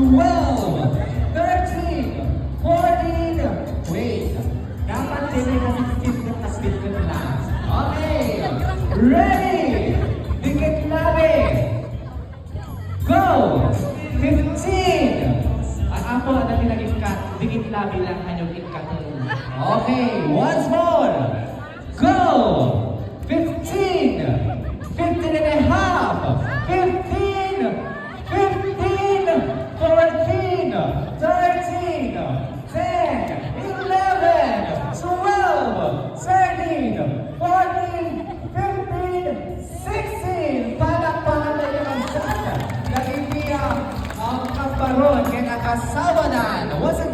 12, 13, 14, wait, dapat din na 16 na speed ko na lang. Okay, ready, dikit labi, go, 15, Ang ako na nilang ikat, dikit labi lang kanyang ikat. Okay, once more, kasabalan. Once again,